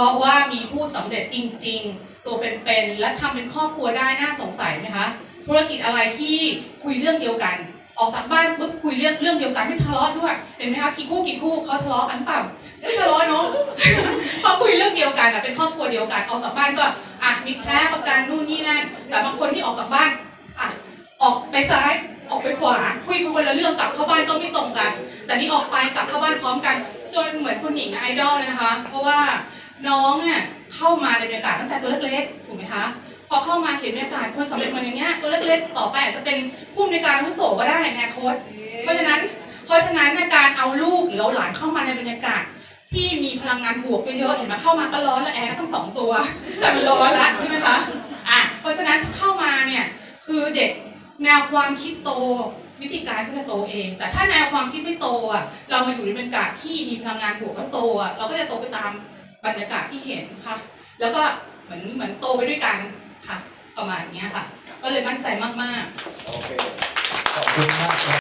ราะว่ามีผู้สำเร็จจริง ๆ ตัวเป็นๆและทำเป็นครอบครัวได้น่าสงสัยไหมคะธุรกิจอะไรที่คุยเรื่องเดียวกัน ออกจากบ้านปุ๊บคุยเรื่องเรื่องเดียวกันไม่ทะเลาะด้วยเห็นไหมคะกี่คู่กี่คู่เขาทะเลาะกันเปล่าไม่ทะเลาะเนาะพอคุยเรื่องเดียวกันอะเป็นครอบครัวเดียวกันออกจากบ้านก็อะมีแพ้ประกันนู่นนี่นั่นแต่บางคนที่ออกจากบ้านอะออกไปซ้ายออกไปขวาคุยคนละเรื่องกลับเข้าบ้านก็ไม่ตรงกัน แต่นี่ออกไปกลับเข้าบ้านพร้อมกัน จนเหมือนคุณหญิงไอดอลเลยนะคะ เพราะว่า น้องอะเข้ามาในบรรยากาศตั้งแต่ตัวเล็กๆถูกไหมคะพอเข้ามาเห็นบรรยากาศคนสำเร็จมาอย่างเงี้ยตัวเล็กๆต่อไปอาจจะเป็นผู้ในวยการผู้โสก็ได้ในอนาคตเพราะฉะนั้น เพราะฉะนั้นในการเอาลูกหรือเอาหลานเข้ามาในบรรยากาศที่มีพลังงานบวกเยอะๆเห็นไหมเข้ามาก็ร้อนแล้วแอร์ก็ทั้งสองตัวแต่มันร้อนละใช่ไหมคะอะเพราะฉะนั้นเข้ามาเนี่ยคือเด็กแนวความคิดโตวิธีการก็จะโตเอง แต่ถ้าแนวความคิดไม่โตอะเรามาอยู่ในบรรยากาศที่มีพลังงานบวกแล้วโตอะเราก็จะโตไปตาม บรรยากาศที่เห็นค่ะ แล้วก็เหมือนเหมือนโตไปด้วยกันค่ะ ประมาณเนี้ยค่ะ ก็เลยมั่นใจมากๆ โอเค ขอบคุณมากครับ